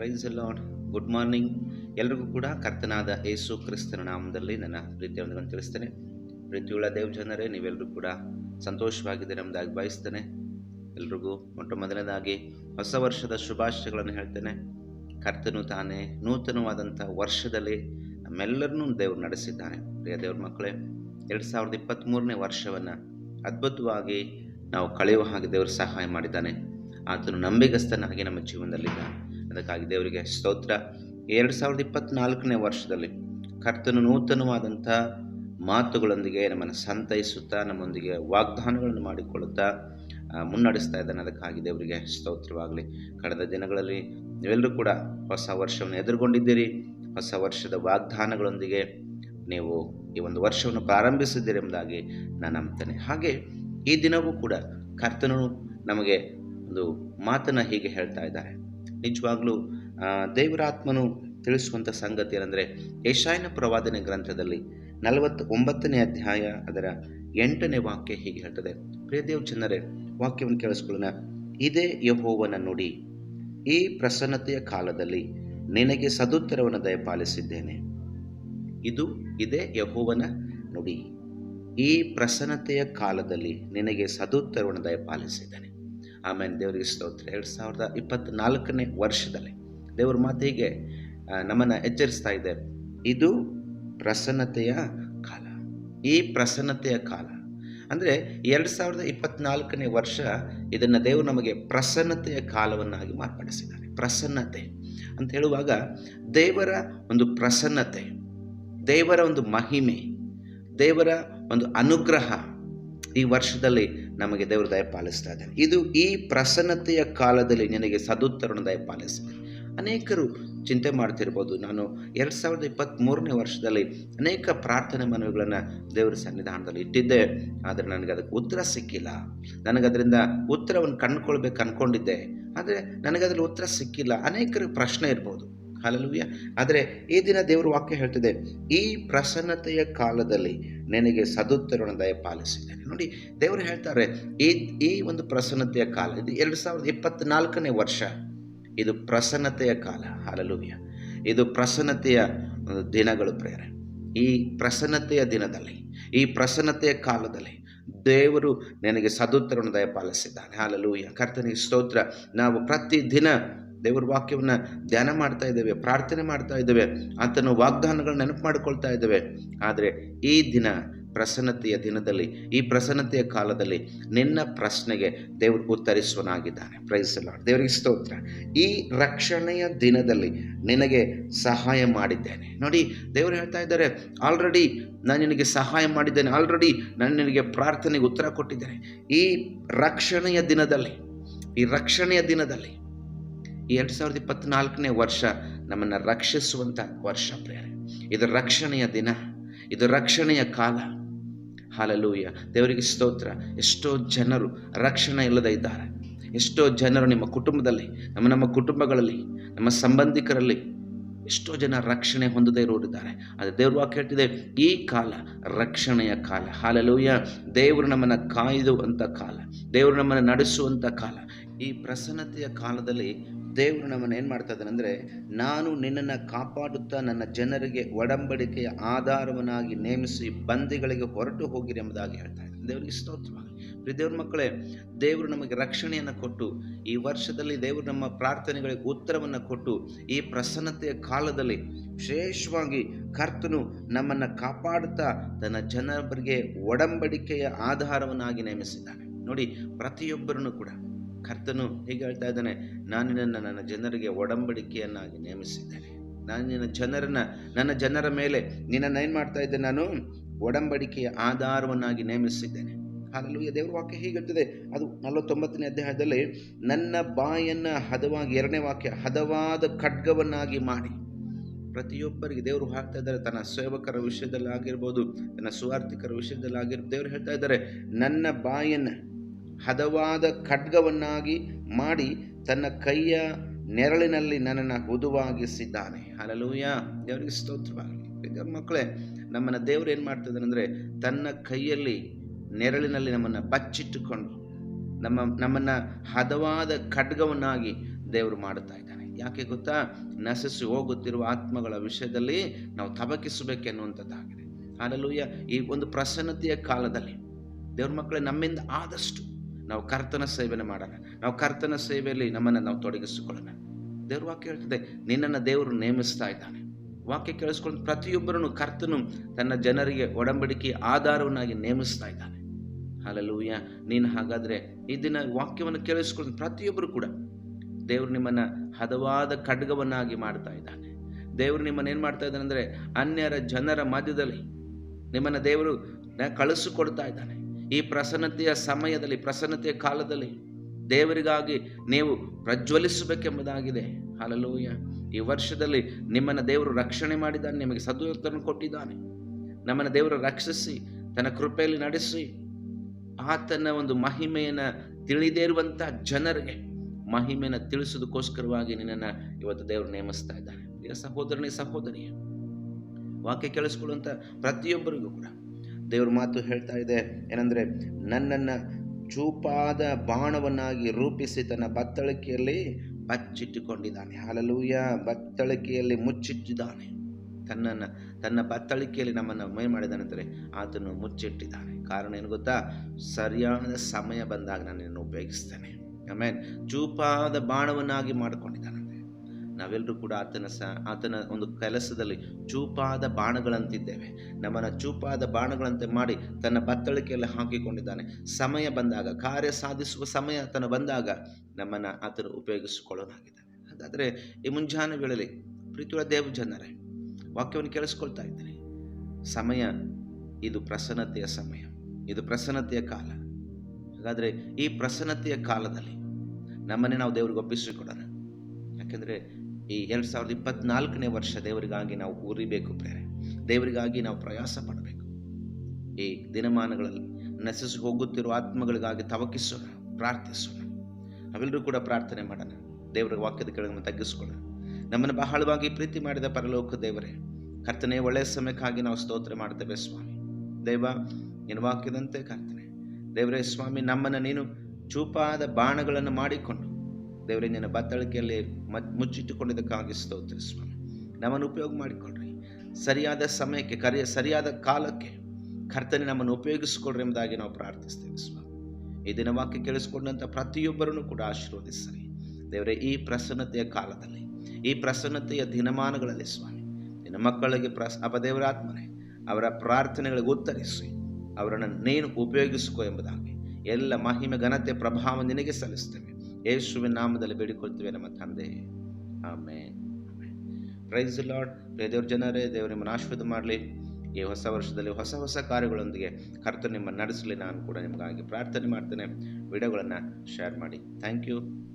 Price lord good morning ಎಲ್ರಿಗೂ ಕೂಡ ಕರ್ತನಾದ ಯೇಸು ಕ್ರಿಸ್ತನ ನಾಮದಲ್ಲಿ ನನ್ನ ಪ್ರೀತಿಯ ವಂದನೆಗಳನ್ನು ತಿಳಿಸ್ತೇನೆ. ಪ್ರೀತಿಯುಳ್ಳ ದೇವ್ ಜನರೇ ನೀವೆಲ್ಲರೂ ಕೂಡ ಸಂತೋಷವಾಗಿದೆ ಎಂಬುದಾಗಿ ಬಯಸ್ತೇನೆ ಎಲ್ರಿಗೂ ಮೊಟ್ಟ ಮೊದಲನೇದಾಗಿ ಹೊಸ ವರ್ಷದ ಶುಭಾಶಯಗಳನ್ನು ಹೇಳ್ತೇನೆ. ಕರ್ತನು ತಾನೇ ನೂತನವಾದಂಥ ವರ್ಷದಲ್ಲಿ ನಮ್ಮೆಲ್ಲರನ್ನೂ ದೇವರು ನಡೆಸಿದ್ದಾನೆ. ಪ್ರಿಯ ದೇವ್ರ ಮಕ್ಕಳೇ, ಎರಡು ಸಾವಿರದ ಇಪ್ಪತ್ತ್ಮೂರನೇ ವರ್ಷವನ್ನು ಅದ್ಭುತವಾಗಿ ನಾವು ಕಳೆಯುವ ಹಾಗೆ ದೇವರು ಸಹಾಯ ಮಾಡಿದ್ದಾನೆ. ಆತನು ನಂಬಿಗಸ್ತನಾಗಿ ನಮ್ಮ ಜೀವನದಲ್ಲಿದ್ದಾನೆ. ಅದಕ್ಕಾಗಿ ದೇವರಿಗೆ ಸ್ತೋತ್ರ. ಎರಡು ಸಾವಿರದ ಇಪ್ಪತ್ತ್ನಾಲ್ಕನೇ ವರ್ಷದಲ್ಲಿ ಕರ್ತನು ನೂತನವಾದಂಥ ಮಾತುಗಳೊಂದಿಗೆ ನಮ್ಮನ್ನು ಸಂತೈಸುತ್ತಾ, ನಮ್ಮೊಂದಿಗೆ ವಾಗ್ದಾನಗಳನ್ನು ಮಾಡಿಕೊಳ್ಳುತ್ತಾ ಮುನ್ನಡೆಸ್ತಾ ಇದ್ದಾನೆ. ಅದಕ್ಕಾಗಿ ದೇವರಿಗೆ ಸ್ತೋತ್ರವಾಗಲಿ. ಕಳೆದ ದಿನಗಳಲ್ಲಿ ನೀವೆಲ್ಲರೂ ಕೂಡ ಹೊಸ ವರ್ಷವನ್ನು ಎದುರುಗೊಂಡಿದ್ದೀರಿ. ಹೊಸ ವರ್ಷದ ವಾಗ್ದಾನಗಳೊಂದಿಗೆ ನೀವು ಈ ಒಂದು ವರ್ಷವನ್ನು ಪ್ರಾರಂಭಿಸಿದ್ದೀರಿ ಎಂಬುದಾಗಿ ನಾನು ನಂಬ್ತೇನೆ. ಹಾಗೆ ಈ ದಿನವೂ ಕೂಡ ಕರ್ತನು ನಮಗೆ ಒಂದು ಮಾತನ್ನು ಹೀಗೆ ಹೇಳ್ತಾ ಇದ್ದಾರೆ. ನಿಜವಾಗ್ಲೂ ದೇವರಾತ್ಮನು ತಿಳಿಸುವಂಥ ಸಂಗತಿ ಏನಂದರೆ, ಯಶಾಯನ ಪ್ರವಾದನೆ ಗ್ರಂಥದಲ್ಲಿ ನಲವತ್ತು ಒಂಬತ್ತನೇ ಅಧ್ಯಾಯ ಅದರ ಎಂಟನೇ ವಾಕ್ಯ ಹೀಗೆ ಹೇಳ್ತದೆ. ಪ್ರಿಯದೇವ್ ಜನರೇ, ವಾಕ್ಯವನ್ನು ಕೇಳಿಸ್ಕೊಳ್ಳೋಣ. ಇದೇ ಯಹೋವನ ನುಡಿ. ಈ ಪ್ರಸನ್ನತೆಯ ಕಾಲದಲ್ಲಿ ನಿನಗೆ ಸದುತ್ತರವನ್ನು ದಯಪಾಲಿಸಿದ್ದೇನೆ. ಇದು ಇದೇ ಯಹೋವನ ನುಡಿ. ಈ ಪ್ರಸನ್ನತೆಯ ಕಾಲದಲ್ಲಿ ನಿನಗೆ ಸದುತ್ತರವನ್ನು ದಯಪಾಲಿಸಿದ್ದಾನೆ. ಆಮೇಲೆ ದೇವರಿಗೆ ಸ್ತೋತ್ರ. ಎರಡು ಸಾವಿರದ ಇಪ್ಪತ್ತ್ನಾಲ್ಕನೇ ವರ್ಷದಲ್ಲಿ ದೇವರ ಮಾತು ಹೀಗೆ ನಮ್ಮನ್ನು ಎಚ್ಚರಿಸ್ತಾ ಇದೆ. ಇದು ಪ್ರಸನ್ನತೆಯ ಕಾಲ. ಈ ಪ್ರಸನ್ನತೆಯ ಕಾಲ. ಅಂದರೆ ಎರಡು ಸಾವಿರದ ಇಪ್ಪತ್ತ್ನಾಲ್ಕನೇ ವರ್ಷ ಇದನ್ನು ದೇವರು ನಮಗೆ ಪ್ರಸನ್ನತೆಯ ಕಾಲವನ್ನಾಗಿ ಮಾರ್ಪಡಿಸಿದ್ದಾರೆ. ಪ್ರಸನ್ನತೆ ಅಂತ ಹೇಳುವಾಗ ದೇವರ ಒಂದು ಪ್ರಸನ್ನತೆ, ದೇವರ ಒಂದು ಮಹಿಮೆ, ದೇವರ ಒಂದು ಅನುಗ್ರಹ ಈ ವರ್ಷದಲ್ಲಿ ನಮಗೆ ದೇವರು ದಯಪಾಲಿಸ್ತಾ ಇದ್ದಾನೆ. ಇದು ಈ ಪ್ರಸನ್ನತೆಯ ಕಾಲದಲ್ಲಿ ನಿನಗೆ ಸದುತ್ತರಣ ದಯ ಪಾಲಿಸಿದೆ ಅನೇಕರು ಚಿಂತೆ ಮಾಡ್ತಿರ್ಬೋದು. ನಾನು ಎರಡು ಸಾವಿರದ ಇಪ್ಪತ್ತ್ಮೂರನೇ ವರ್ಷದಲ್ಲಿ ಅನೇಕ ಪ್ರಾರ್ಥನೆ ಮನವಿಗಳನ್ನು ದೇವರ ಸನ್ನಿಧಾನದಲ್ಲಿ ಇಟ್ಟಿದ್ದೆ. ಆದರೆ ನನಗೆ ಅದಕ್ಕೆ ಉತ್ತರ ಸಿಕ್ಕಿಲ್ಲ. ನನಗದರಿಂದ ಉತ್ತರವನ್ನು ಕಂಡುಕೊಳ್ಬೇಕು ಅಂದ್ಕೊಂಡಿದ್ದೆ ಆದರೆ ನನಗದ್ರಲ್ಲಿ ಉತ್ತರ ಸಿಕ್ಕಿಲ್ಲ. ಅನೇಕರು ಪ್ರಶ್ನೆ ಇರ್ಬೋದು. ಹಾಲಲುಯ್ಯ. ಆದರೆ ಈ ದಿನ ದೇವರ ವಾಕ್ಯ ಹೇಳ್ತಿದೆ, ಈ ಪ್ರಸನ್ನತೆಯ ಕಾಲದಲ್ಲಿ ನಿನಗೆ ಸದುತ್ತರವನ್ನು ದಯಪಾಲಿಸಿದ್ದೇನೆ ನೋಡಿ, ದೇವರು ಹೇಳ್ತಾರೆ, ಈ ಈ ಒಂದು ಪ್ರಸನ್ನತೆಯ ಕಾಲ, ಇದು ಎರಡು ಸಾವಿರದ ಇಪ್ಪತ್ತ್ನಾಲ್ಕನೇ ವರ್ಷ, ಇದು ಪ್ರಸನ್ನತೆಯ ಕಾಲ, ಹಾಲಲುಯ್ಯ. ಇದು ಪ್ರಸನ್ನತೆಯ ದಿನಗಳು ಪ್ರೇರೆ ಈ ಪ್ರಸನ್ನತೆಯ ದಿನದಲ್ಲಿ, ಈ ಪ್ರಸನ್ನತೆಯ ಕಾಲದಲ್ಲಿ ದೇವರು ನನಗೆ ಸದುತ್ತರವನ್ನು ದಯಪಾಲಿಸಿದ್ದಾನೆ ಹಾಲಲೂಯ ಕರ್ತನಿಗೆ ಸ್ತೋತ್ರ. ನಾವು ಪ್ರತಿದಿನ ದೇವರ ವಾಕ್ಯವನ್ನು ಧ್ಯಾನ ಮಾಡ್ತಾ ಇದ್ದೇವೆ, ಪ್ರಾರ್ಥನೆ ಮಾಡ್ತಾ ಇದ್ದೇವೆ, ಆತನ ವಾಗ್ದಾನಗಳು ನೆನಪು ಮಾಡಿಕೊಳ್ತಾ ಇದ್ದೇವೆ. ಆದರೆ ಈ ದಿನ ಪ್ರಸನ್ನತೆಯ ದಿನದಲ್ಲಿ, ಈ ಪ್ರಸನ್ನತೆಯ ಕಾಲದಲ್ಲಿ ನಿನ್ನ ಪ್ರಶ್ನೆಗೆ ದೇವರು ಉತ್ತರಿಸುವನಾಗಿದ್ದಾನೆ. ಪ್ರೈಸಲಾಡ್ ದೇವರಿಗೆ ಸ್ತೋತ್ರ. ಈ ರಕ್ಷಣೆಯ ದಿನದಲ್ಲಿ ನಿನಗೆ ಸಹಾಯ ಮಾಡಿದ್ದೇನೆ. ನೋಡಿ, ದೇವರು ಹೇಳ್ತಾ ಇದ್ದಾರೆ, ಆಲ್ರೆಡಿ ನಾನು ನಿನಗೆ ಸಹಾಯ ಮಾಡಿದ್ದೇನೆ. ಆಲ್ರೆಡಿ ನಾನು ನಿನಗೆ ಪ್ರಾರ್ಥನೆಗೆ ಉತ್ತರ ಕೊಟ್ಟಿದ್ದೇನೆ. ಈ ರಕ್ಷಣೆಯ ದಿನದಲ್ಲಿ, ಈ ರಕ್ಷಣೆಯ ದಿನದಲ್ಲಿ ಈ ಎರಡು ಸಾವಿರದ ಇಪ್ಪತ್ತ್ನಾಲ್ಕನೇ ವರ್ಷ ನಮ್ಮನ್ನು ರಕ್ಷಿಸುವಂಥ ವರ್ಷ ಪ್ರೇರೆ ಇದು ರಕ್ಷಣೆಯ ದಿನ, ಇದು ರಕ್ಷಣೆಯ ಕಾಲ. ಹಾಲಲೂಯ. ದೇವರಿಗೆ ಸ್ತೋತ್ರ. ಎಷ್ಟೋ ಜನರು ರಕ್ಷಣೆ ಇಲ್ಲದೆ ಇದ್ದಾರೆ. ಎಷ್ಟೋ ಜನರು ನಿಮ್ಮ ಕುಟುಂಬದಲ್ಲಿ, ನಮ್ಮ ನಮ್ಮ ಕುಟುಂಬಗಳಲ್ಲಿ, ನಮ್ಮ ಸಂಬಂಧಿಕರಲ್ಲಿ ಎಷ್ಟೋ ಜನ ರಕ್ಷಣೆ ಹೊಂದದೇ ಇರೋರಿದ್ದಾರೆ. ಆದರೆ ದೇವ್ರ ವಾಕ್ಯ ಹೇಳ್ತಿದೆ, ಈ ಕಾಲ ರಕ್ಷಣೆಯ ಕಾಲ. ಹಾಲಲೂಯ. ದೇವರು ನಮ್ಮನ್ನು ಕಾಯ್ದುವಂಥ ಕಾಲ. ದೇವರು ನಮ್ಮನ್ನು ನಡೆಸುವಂಥ ಕಾಲ. ಈ ಪ್ರಸನ್ನತೆಯ ಕಾಲದಲ್ಲಿ ದೇವರು ನಮ್ಮನ್ನು ಏನು ಮಾಡ್ತಾ ಇದ್ದಾನೆ ಅಂದರೆ, ನಾನು ನಿನ್ನನ್ನು ಕಾಪಾಡುತ್ತಾ ನನ್ನ ಜನರಿಗೆ ಒಡಂಬಡಿಕೆಯ ಆಧಾರವನ್ನಾಗಿ ನೇಮಿಸಿ ಬಂದಿಗಳಿಗೆ ಹೊರಟು ಹೋಗಿರಿ ಎಂಬುದಾಗಿ ಹೇಳ್ತಾ ಇದ್ದಾನೆ. ದೇವರಿಗೆ ಸ್ತೋತ್ರವಾಗಿ. ದೇವ್ರ ಮಕ್ಕಳೇ, ದೇವರು ನಮಗೆ ರಕ್ಷಣೆಯನ್ನು ಕೊಟ್ಟು, ಈ ವರ್ಷದಲ್ಲಿ ದೇವರು ನಮ್ಮ ಪ್ರಾರ್ಥನೆಗಳಿಗೆ ಉತ್ತರವನ್ನು ಕೊಟ್ಟು, ಈ ಪ್ರಸನ್ನತೆಯ ಕಾಲದಲ್ಲಿ ವಿಶೇಷವಾಗಿ ಕರ್ತನು ನಮ್ಮನ್ನು ಕಾಪಾಡುತ್ತಾ ತನ್ನ ಜನರಿಗೆ ಒಡಂಬಡಿಕೆಯ ಆಧಾರವನ್ನಾಗಿ ನೇಮಿಸಿದ್ದಾನೆ. ನೋಡಿ, ಪ್ರತಿಯೊಬ್ಬರನ್ನು ಕೂಡ ಕರ್ತನು ಹೀಗೆ ಹೇಳ್ತಾ ಇದ್ದಾನೆ, ನಾನು ನಿನ್ನನ್ನು ನನ್ನ ಜನರಿಗೆ ಒಡಂಬಡಿಕೆಯನ್ನಾಗಿ ನೇಮಿಸಿದ್ದೇನೆ. ನಾನು ನಿನ್ನ ಜನರನ್ನ, ನನ್ನ ಜನರ ಮೇಲೆ ನಿನ್ನನ್ನು ಏನು ಮಾಡ್ತಾ ಇದ್ದೆ ನಾನು ಒಡಂಬಡಿಕೆಯ ಆಧಾರವನ್ನಾಗಿ ನೇಮಿಸಿದ್ದೇನೆ. ಹಾಗಲ್ಲೂ ದೇವರ ವಾಕ್ಯ ಹೀಗಿರ್ತದೆ ಅದು ನಲವತ್ತೊಂಬತ್ತನೇ ಅಧ್ಯಾಯದಲ್ಲಿ, ನನ್ನ ಬಾಯನ್ನು ಹದವಾಗಿ, ಎರಡನೇ ವಾಕ್ಯ, ಹದವಾದ ಖಡ್ಗವನ್ನಾಗಿ ಮಾಡಿ. ಪ್ರತಿಯೊಬ್ಬರಿಗೆ ದೇವರು ಹಾಕ್ತಾ ಇದ್ದಾರೆ, ತನ್ನ ಸೇವಕರ ವಿಷಯದಲ್ಲಿ ಆಗಿರ್ಬೋದು ತನ್ನ ಸುವಾರ್ಥಿಕರ ವಿಷಯದಲ್ಲಿ ಆಗಿರ್ಬೋದು ದೇವರು ಹೇಳ್ತಾ ಇದ್ದಾರೆ, ನನ್ನ ಬಾಯನ್ನು ಹದವಾದ ಖಡ್ಗವನ್ನಾಗಿ ಮಾಡಿ ತನ್ನ ಕೈಯ ನೆರಳಿನಲ್ಲಿ ನನ್ನನ್ನು ಹುದುವಾಗಿಸಿದ್ದಾನೆ ಹಲಲೂಯ ದೇವರಿಗೆ ಸ್ತೋತ್ರವಾಗಲಿ ಈಗ ಮಕ್ಕಳೇ, ನಮ್ಮನ್ನು ದೇವರು ಏನು ಮಾಡ್ತಿದ್ದಾನೆ ಅಂದರೆ ತನ್ನ ಕೈಯಲ್ಲಿ ನೆರಳಿನಲ್ಲಿ ನಮ್ಮನ್ನು ಬಚ್ಚಿಟ್ಟುಕೊಂಡು ನಮ್ಮ, ನಮ್ಮನ್ನು ಹದವಾದ ಖಡ್ಗವನ್ನಾಗಿ ದೇವರು ಮಾಡುತ್ತಾ ಇದ್ದಾನೆ. ಯಾಕೆ ಗೊತ್ತಾ? ನಶಿಸಿ ಹೋಗುತ್ತಿರುವ ಆತ್ಮಗಳ ವಿಷಯದಲ್ಲಿ ನಾವು ತಬಕಿಸಬೇಕೆನ್ನುವಂಥದ್ದಾಗಿದೆ ಹಾಲಲೂಯ ಈ ಒಂದು ಪ್ರಸನ್ನತೆಯ ಕಾಲದಲ್ಲಿ ದೇವ್ರ ಮಕ್ಕಳೇ, ನಮ್ಮಿಂದ ಆದಷ್ಟು ನಾವು ಕರ್ತನ ಸೇವೆಯನ್ನು ಮಾಡೋಣ. ನಾವು ಕರ್ತನ ಸೇವೆಯಲ್ಲಿ ನಮ್ಮನ್ನು ನಾವು ತೊಡಗಿಸಿಕೊಳ್ಳೋಣ. ದೇವ್ರ ವಾಕ್ಯ ಹೇಳ್ತದೆ, ನಿನ್ನನ್ನು ದೇವರು ನೇಮಿಸ್ತಾ ಇದ್ದಾನೆ. ವಾಕ್ಯ ಕೇಳಿಸ್ಕೊಂಡು ಪ್ರತಿಯೊಬ್ಬರನ್ನು ಕರ್ತನು ತನ್ನ ಜನರಿಗೆ ಒಡಂಬಡಿಕೆ, ಆಧಾರವನ್ನಾಗಿ ನೇಮಿಸ್ತಾ ಇದ್ದಾನೆ. ಅಲ್ಲೂಯ್ಯ ನೀನು ಹಾಗಾದರೆ ಈ ದಿನ ವಾಕ್ಯವನ್ನು ಕೇಳಿಸ್ಕೊಂಡು ಪ್ರತಿಯೊಬ್ಬರು ಕೂಡ ದೇವರು ನಿಮ್ಮನ್ನು ಹದವಾದ ಖಡ್ಗವನ್ನಾಗಿ ಮಾಡ್ತಾ ಇದ್ದಾನೆ. ದೇವರು ನಿಮ್ಮನ್ನು ಏನು ಮಾಡ್ತಾ ಇದ್ದಾನೆ ಅಂದರೆ ಅನ್ಯರ ಜನರ ಮಧ್ಯದಲ್ಲಿ ನಿಮ್ಮನ್ನು ದೇವರು ಕಳಿಸಿಕೊಡ್ತಾ ಇದ್ದಾನೆ. ಈ ಪ್ರಸನ್ನತೆಯ ಸಮಯದಲ್ಲಿ, ಪ್ರಸನ್ನತೆಯ ಕಾಲದಲ್ಲಿ ದೇವರಿಗಾಗಿ ನೀವು ಪ್ರಜ್ವಲಿಸಬೇಕೆಂಬುದಾಗಿದೆ. ಹಾಲಲೂಯ ಈ ವರ್ಷದಲ್ಲಿ ನಿಮ್ಮನ್ನು ದೇವರು ರಕ್ಷಣೆ ಮಾಡಿದ್ದಾನೆ, ನಿಮಗೆ ಸದ್ವರ್ತನ ಕೊಟ್ಟಿದ್ದಾನೆ. ನಮ್ಮನ್ನು ದೇವರು ರಕ್ಷಿಸಿ, ತನ್ನ ಕೃಪೆಯಲ್ಲಿ ನಡೆಸಿ. ಆತನ ಒಂದು ಮಹಿಮೆಯನ್ನು ತಿಳಿದೇ ಇರುವಂಥ ಜನರಿಗೆ ಮಹಿಮೆಯನ್ನು ತಿಳಿಸೋದಕ್ಕೋಸ್ಕರವಾಗಿ ನಿನ್ನನ್ನು ಇವತ್ತು ದೇವರು ನೇಮಿಸ್ತಾ ಇದ್ದಾನೆ. ಪ್ರಿಯ ಸಹೋದರನೇ, ಸಹೋದರಿಯ, ವಾಕ್ಯ ಕೇಳಿಸ್ಕೊಳ್ಳುವಂಥ ಪ್ರತಿಯೊಬ್ಬರಿಗೂ ಕೂಡ ದೇವ್ರ ಮಾತು ಹೇಳ್ತಾ ಇದೆ. ಏನಂದರೆ, ನನ್ನನ್ನು ಚೂಪಾದ ಬಾಣವನ್ನಾಗಿ ರೂಪಿಸಿ ತನ್ನ ಬತ್ತಳಿಕೆಯಲ್ಲಿ ಬಚ್ಚಿಟ್ಟುಕೊಂಡಿದ್ದಾನೆ. ಹಾಲಲೂಯ ಬತ್ತಳಿಕೆಯಲ್ಲಿ ಮುಚ್ಚಿಟ್ಟಿದ್ದಾನೆ. ತನ್ನನ್ನು, ತನ್ನ ಬತ್ತಳಿಕೆಯಲ್ಲಿ ನಮ್ಮನ್ನು ಮೈ ಮಾಡಿದಾನಂದರೆ ಆತನು ಮುಚ್ಚಿಟ್ಟಿದ್ದಾನೆ. ಕಾರಣ ಏನು ಗೊತ್ತಾ? ಸರಿಯಾದ ಸಮಯ ಬಂದಾಗ ನಾನು ಉಪಯೋಗಿಸ್ತೇನೆ. ಆಮೇಲೆ ಚೂಪಾದ ಬಾಣವನ್ನಾಗಿ ಮಾಡಿಕೊಂಡಿದ್ದಾನಂತೆ ನಾವೆಲ್ಲರೂ ಕೂಡ ಆತನ ಸ, ಆತನ ಒಂದು ಕೆಲಸದಲ್ಲಿ ಚೂಪಾದ ಬಾಣಗಳಂತಿದ್ದೇವೆ. ನಮ್ಮನ್ನು ಚೂಪಾದ ಬಾಣಗಳಂತೆ ಮಾಡಿ ತನ್ನ ಬತ್ತಳಿಕೆಯಲ್ಲಿ ಹಾಕಿಕೊಂಡಿದ್ದಾನೆ. ಸಮಯ ಬಂದಾಗ, ಕಾರ್ಯ ಸಾಧಿಸುವ ಸಮಯ ಆತನ ಬಂದಾಗ ನಮ್ಮನ್ನು ಆತನು ಉಪಯೋಗಿಸಿಕೊಳ್ಳೋನಾಗಿದ್ದಾನೆ ಹಾಗಾದರೆ ಈ ಮುಂಜಾನೆ ವೇಳೆಯಲ್ಲಿ ಪ್ರೀತಿಯ ದೇವ ಜನರೇ ವಾಕ್ಯವನ್ನು ಕೇಳಿಸ್ಕೊಳ್ತಾ ಇದ್ದೀನಿ. ಸಮಯ, ಇದು ಪ್ರಸನ್ನತೆಯ ಸಮಯ. ಇದು ಪ್ರಸನ್ನತೆಯ ಕಾಲ. ಹಾಗಾದರೆ ಈ ಪ್ರಸನ್ನತೆಯ ಕಾಲದಲ್ಲಿ ನಮ್ಮನ್ನೇ ನಾವು ದೇವರಿಗೆ ಒಪ್ಪಿಸಿಕೊಡೋಣ. ಯಾಕೆಂದರೆ ಈ ಎರಡು ಸಾವಿರದ ಇಪ್ಪತ್ನಾಲ್ಕನೇ ವರ್ಷ ದೇವರಿಗಾಗಿ ನಾವು ಉರಿಬೇಕು ಪ್ರೇರೆ ದೇವರಿಗಾಗಿ ನಾವು ಪ್ರಯಾಸ ಪಡಬೇಕು. ಈ ದಿನಮಾನಗಳಲ್ಲಿ ನಶಿಸಿ ಹೋಗುತ್ತಿರುವ ಆತ್ಮಗಳಿಗಾಗಿ ತವಕಿಸೋಣ, ಪ್ರಾರ್ಥಿಸೋಣ. ನಾವೆಲ್ಲರೂ ಕೂಡ ಪ್ರಾರ್ಥನೆ ಮಾಡೋಣ. ದೇವರ ವಾಕ್ಯದ ಕೆಳಗೆ ತಗ್ಗಿಸ್ಕೊಳ್ಳೋಣ. ನಮ್ಮನ್ನು ಬಹಳವಾಗಿ ಪ್ರೀತಿ ಮಾಡಿದ ಪರಲೋಕ ದೇವರೇ, ಕರ್ತನೆ, ಒಳ್ಳೆಯ ಸಮಯಕ್ಕಾಗಿ ನಾವು ಸ್ತೋತ್ರ ಮಾಡ್ತೇವೆ ಸ್ವಾಮಿ. ದೇವ, ನಿನ್ನ ವಾಕ್ಯದಂತೆ ಕರ್ತನೆ. ದೇವರೇ ಸ್ವಾಮಿ, ನಮ್ಮನ್ನು ನೀನು ಚೂಪಾದ ಬಾಣಗಳನ್ನು ಮಾಡಿಕೊಂಡು ದೇವರೇ, ನಿನ್ನ ಬತ್ತಳಿಕೆಯಲ್ಲಿ ಮುಚ್ಚಿಟ್ಟುಕೊಂಡಿದ್ದಕ್ಕಾಗಿ ಸ್ತೋತ್ರ ಸ್ವಾಮಿ. ನಮ್ಮನ್ನು ಉಪಯೋಗ ಮಾಡಿಕೊಡ್ರಿ ಸರಿಯಾದ ಸಮಯಕ್ಕೆ, ಕರೆಯ, ಸರಿಯಾದ ಕಾಲಕ್ಕೆ ಕರ್ತನೆ ನಮ್ಮನ್ನು ಉಪಯೋಗಿಸಿಕೊಡ್ರಿ ಎಂಬುದಾಗಿ ನಾವು ಪ್ರಾರ್ಥಿಸ್ತೇವೆ ಸ್ವಾಮಿ. ಈ ದಿನ ವಾಕ್ಯ ಕೇಳಿಸಿಕೊಂಡಂಥ ಪ್ರತಿಯೊಬ್ಬರನ್ನು ಕೂಡ ಆಶೀರ್ವದಿಸ್ರಿ. ದೇವರೇ, ಈ ಪ್ರಸನ್ನತೆಯ ಕಾಲದಲ್ಲಿ, ಈ ಪ್ರಸನ್ನತೆಯ ದಿನಮಾನಗಳಲ್ಲಿ ಸ್ವಾಮಿ, ನಿನ್ನ ಮಕ್ಕಳಿಗೆ ಪ್ರಸ, ಅಪದೇವರಾತ್ಮನೇ, ಅವರ ಪ್ರಾರ್ಥನೆಗಳಿಗೆ ಉತ್ತರಿಸಿ, ಅವರನ್ನು ನೀನು ಉಪಯೋಗಿಸಿಕೊ ಎಂಬುದಾಗಿ ಎಲ್ಲ ಮಹಿಮೆ, ಘನತೆ, ಪ್ರಭಾವ ನಿನಗೆ ಸಲ್ಲಿಸ್ತೇವೆ. ಯೇಸುವಿನ ನಾಮದಲ್ಲಿ ಬೇಡಿಕೊಳ್ತೇವೆ ನಮ್ಮ ತಂದೆ. ಆಮೇ ಪ್ರೈಸ್ ಲಾರ್ಡ್ ದೇವ್ರ ಜನರೇ, ದೇವರು ನಿಮ್ಮನ್ನು ಆಶೀರ್ವಾದ ಮಾಡಲಿ. ಈ ಹೊಸ ವರ್ಷದಲ್ಲಿ ಹೊಸ ಹೊಸ ಕಾರ್ಯಗಳೊಂದಿಗೆ ಕರ್ತರು ನಿಮ್ಮನ್ನು ನಡೆಸಲಿ. ನಾನು ಕೂಡ ನಿಮಗಾಗಿ ಪ್ರಾರ್ಥನೆ ಮಾಡ್ತೇನೆ. ವಿಡಿಯೋಗಳನ್ನು ಶೇರ್ ಮಾಡಿ. Thank you